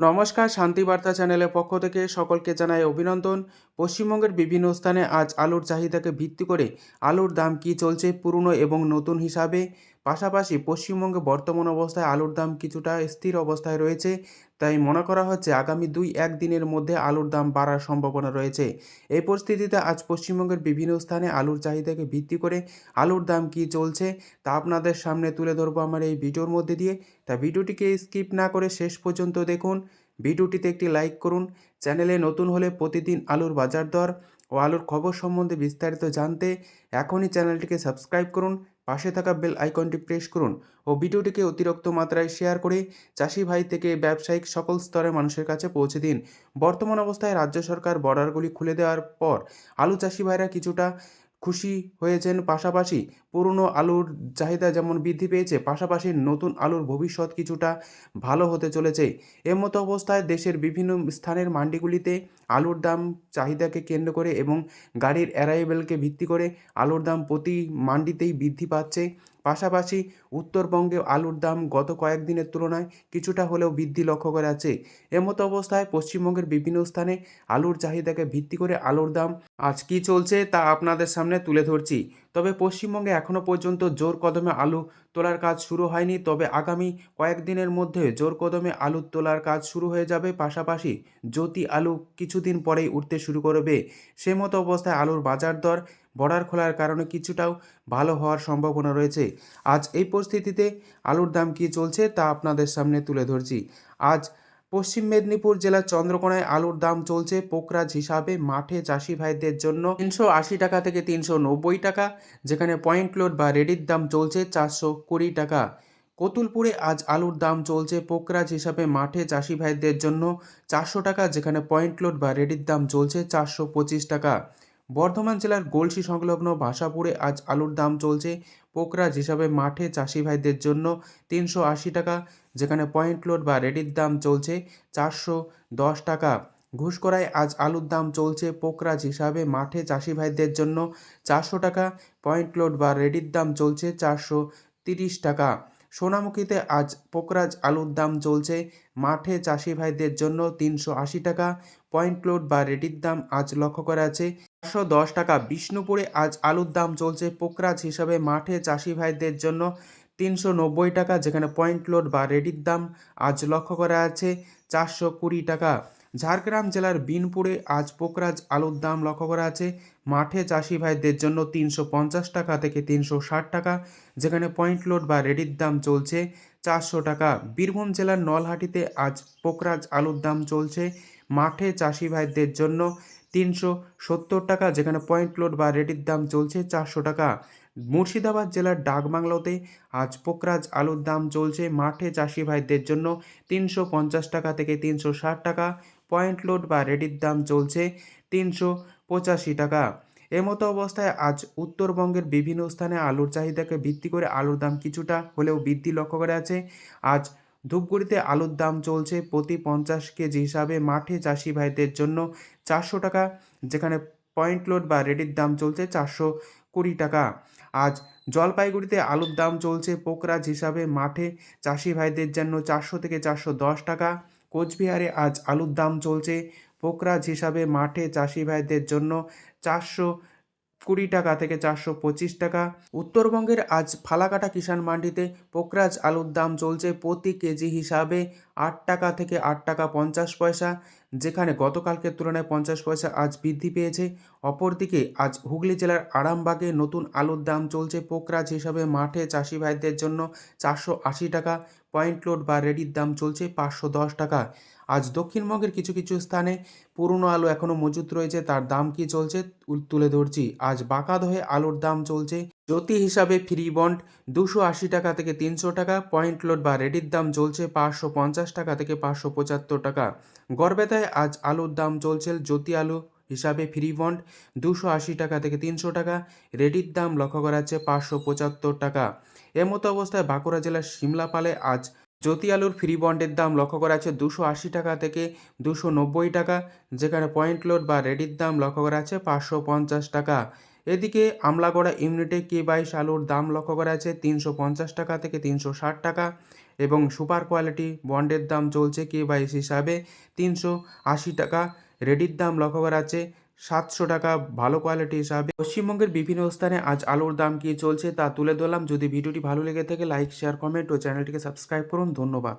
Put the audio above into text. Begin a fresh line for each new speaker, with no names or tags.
নমস্কার শান্তিবার্তা চ্যানেলের পক্ষ থেকে সকলকে জানাই অভিনন্দন। পশ্চিমবঙ্গের বিভিন্ন স্থানে আজ আলুর চাহিদাকে ভিত্তি করে আলুর দাম কি চলছে পুরনো এবং নতুন হিসাবে? পাশাপাশি পশ্চিমবঙ্গে বর্তমান অবস্থায় আলুর দাম কিছুটা স্থির অবস্থায় রয়েছে, তাই মনে করা হচ্ছে আগামী দুই এক দিনের মধ্যে আলুর দাম বাড়ার সম্ভাবনা রয়েছে। এই পরিস্থিতিতে আজ পশ্চিমবঙ্গের বিভিন্ন স্থানে আলুর চাহিদাকে ভিত্তি করে আলুর দাম কী চলছে, তা আপনাদের সামনে তুলে ধরবো আমার এই ভিডিওর মধ্যে দিয়ে। তা ভিডিওটিকে স্কিপ না করে শেষ পর্যন্ত দেখুন, ভিডিওটিতে একটি লাইক করুন, চ্যানেলে নতুন হলে প্রতিদিন আলুর বাজার দর ও আলুর খবর সম্বন্ধে বিস্তারিত জানতে এখনই চ্যানেলটিকে সাবস্ক্রাইব করুন। পাশে থাকা বেল আইকনটি প্রেস করুন ও ভিডিওটিকে অতিরিক্ত মাত্রায় শেয়ার করে চাষি ভাই থেকে ব্যবসায়িক সকল স্তরের মানুষের কাছে পৌঁছে দিন। বর্তমান অবস্থায় রাজ্য সরকার বর্ডারগুলি খুলে দেওয়ার পর আলু চাষি ভাইরা কিছুটা খুশি হয়েছেন পাশাপাশি পুরনো আলুর চাহিদা যেমন বৃদ্ধি পেয়েছে, পাশাপাশি নতুন আলুর ভবিষ্যৎ কিছুটা ভালো হতে চলেছে। এর মতো অবস্থায় দেশের বিভিন্ন স্থানের মান্ডিগুলিতে আলুর দাম চাহিদাকে কেন্দ্র করে এবং গাড়ির অ্যারাইভেলকে ভিত্তি করে আলুর দাম প্রতি মান্ডিতেই বৃদ্ধি পাচ্ছে। পাশাপাশি উত্তরবঙ্গে আলুর দাম গত কয়েকদিনের তুলনায় কিছুটা হলেও বৃদ্ধি লক্ষ্য করা যাচ্ছে। এমতো অবস্থায় পশ্চিমবঙ্গের বিভিন্ন স্থানে আলুর চাহিদাকে ভিত্তি করে আলুর দাম আজ কী চলছে তা আপনাদের সামনে তুলে ধরছি। তবে পশ্চিমবঙ্গে এখনও পর্যন্ত জোর কদমে আলু তোলার কাজ শুরু হয়নি। তবে আগামী কয়েকদিনের মধ্যে জোর কদমে আলু তোলার কাজ শুরু হয়ে যাবে। পাশাপাশি জ্যোতি আলু কিছুদিন পরেই উঠতে শুরু করবে। সে মতো অবস্থায় আলুর বাজার দর বর্ডার খোলার কারণে কিছুটাও ভালো হওয়ার সম্ভাবনা রয়েছে। আজ এই পরিস্থিতিতে আলুর দাম কী চলছে তা আপনাদের সামনে তুলে ধরছি। আজ পশ্চিম মেদিনীপুর জেলার চন্দ্রকোনায় আলুর দাম চলছে পোকরাজ হিসাবে। মাঠে চাষি ভাইদের জন্য তিনশো আশি টাকা থেকে তিনশো নব্বই টাকা, যেখানে পয়েন্ট লোড বা রেডির দাম চলছে চারশো কুড়ি টাকা। কতুলপুরে আজ আলুর দাম চলছে পোকরাজ হিসাবে। মাঠে চাষি ভাইদের জন্য চারশো টাকা, যেখানে পয়েন্ট লোড বা রেডির দাম চলছে চারশো পঁচিশ টাকা। বর্ধমান জেলার গলসি সংলগ্ন ভাষাপুরে আজ আলুর দাম চলছে। পোকরাজ হিসাবে মাঠে চাষি ভাইদের জন্য তিনশো আশি টাকা, যেখানে পয়েন্ট লোড বা রেডির দাম চলছে চারশো দশ টাকা। ঘুষকরায় আজ আলুর দাম চলছে পোকরাজ হিসাবে মাঠে চাষি ভাইদের জন্য চারশো টাকা, পয়েন্ট লোড বা রেডির দাম চলছে চারশো তিরিশ টাকা। সোনামুখীতে আজ পোকরাজ আলুর দাম চলছে মাঠে চাষি ভাইদের জন্য তিনশো আশি টাকা, পয়েন্ট লোড বা রেডির দাম আজ লক্ষ্য করা আছে চারশো দশ টাকা বিষ্ণুপুরে আজ আলুর দাম চলছে পোকরাজ হিসাবে মাঠে চাষি ভাইদের জন্য তিনশো নব্বই টাকা, যেখানে পয়েন্ট লোড বা রেডির দাম আজ লক্ষ্য করা আছে চারশো কুড়ি টাকা। ঝাড়গ্রাম জেলার বিনপুরে আজ পোকরাজ আলুর দাম লক্ষ্য করা আছে মাঠে চাষি ভাইদের জন্য তিনশো পঞ্চাশ টাকা থেকে তিনশো ষাট টাকা, যেখানে পয়েন্ট লোড বা রেডির দাম চলছে চারশো টাকা। বীরভূম জেলার নলহাটিতে আজ পোকরাজ আলুর দাম চলছে মাঠে চাষি ভাইদের জন্য তিনশো সত্তর টাকা, যেখানে পয়েন্ট লোড বা রেডির দাম চলছে চারশো টাকা। মুর্শিদাবাদ জেলার ডাকবাংলোতে আজ পোকরাজ আলুর দাম চলছে মাঠে চাষি ভাইদের জন্য তিনশো পঞ্চাশ টাকা থেকে তিনশো ষাট টাকা। পয়েন্ট লোড বা রেডির দাম চলছে তিনশো পঁচাশি টাকা। এমতো অবস্থায় আজ উত্তরবঙ্গের বিভিন্ন স্থানে আলুর চাহিদাকে ভিত্তি করে আলুর দাম কিছুটা হলেও বৃদ্ধি লক্ষ্য করা আছে আজ ধূপগুড়িতে আলুর দাম চলছে প্রতি পঞ্চাশ কেজি হিসাবে। মাঠে চাষি ভাইদের জন্য চারশো টাকা, যেখানে পয়েন্ট লোড বা রেডির দাম চলছে চারশো কুড়ি টাকা। আজ জলপাইগুড়িতে আলুর দাম চলছে পোকরাজ হিসাবে। মাঠে চাষি ভাইদের জন্য চারশো থেকে চারশো দশ টাকা। কোচবিহারে আজ আলুর দাম চলছে পোকরাজ হিসাবে। মাঠে চাষি ভাইদের জন্য চারশো কুড়ি টাকা থেকে চারশো পঁচিশ টাকা। উত্তরবঙ্গের আজ ফালাকাটা কিষাণ মান্ডিতে পোকরাজ আলুর দাম চলছে প্রতি কেজি হিসাবে আট টাকা থেকে আট টাকা পঞ্চাশ পয়সা। যেখানে গতকালকের তুলনায় পঞ্চাশ পয়সা আজ বৃদ্ধি পেয়েছে। অপরদিকে আজ হুগলি জেলার আরামবাগে নতুন আলুর দাম চলছে পোকরাজ হিসাবে। মাঠে চাষি ভাইদের জন্য চারশো আশি টাকা, পয়েন্ট লোড বা রেডির দাম চলছে পাঁচশো দশ টাকা। আজ দক্ষিণবঙ্গের কিছু কিছু স্থানে পুরনো আলু এখনও মজুত রয়েছে, তার দাম কি চলছে তুলে ধরছি। আজ বাঁকাদহে আলুর দাম চলছে। জ্যোতি হিসাবে ফ্রি বন্ড দুশো আশি টাকা থেকে তিনশো টাকা, পয়েন্ট লোড বা রেডির দাম চলছে পাঁচশো পঞ্চাশ টাকা থেকে পাঁচশো পঁচাত্তর টাকা। গড়বেতায় আজ আলুর দাম চলছে জ্যোতি আলু হিসাবে ফ্রি বন্ড দুশো আশি টাকা থেকে তিনশো টাকা, রেডির দাম লক্ষ্য করা যাচ্ছে পাঁচশো পঁচাত্তর টাকা। এমতো অবস্থায় বাঁকুড়া জেলার সিমলাপালে আজ জ্যোতি আলুর ফ্রি বন্ডের দাম লক্ষ্য করা আছে দুশো আশি টাকা থেকে দুশো নব্বই টাকা, যেখানে পয়েন্ট লোড বা রেডির দাম লক্ষ্য করা আছে পাঁচশো পঞ্চাশ টাকা। এদিকে আমলাগড়া ইউনিটে কে বাইশ আলুর দাম লক্ষ্য করা আছে তিনশো পঞ্চাশ টাকা থেকে তিনশো ষাট টাকা এবং সুপার কোয়ালিটি বন্ডের দাম চলছে কে বাইশ হিসাবে তিনশো আশি টাকা। রেডির দাম লক্ষ্য করা আছে সাতশো টাকা ভালো কোয়ালিটি হিসাবে। পশ্চিমবঙ্গের বিভিন্ন স্থানে আজ আলুর দাম কী চলছে তা তুলে ধরলাম। যদি ভিডিওটি ভালো লেগে থাকে, লাইক, শেয়ার, কমেন্ট ও চ্যানেলটিকে সাবস্ক্রাইব করুন। ধন্যবাদ।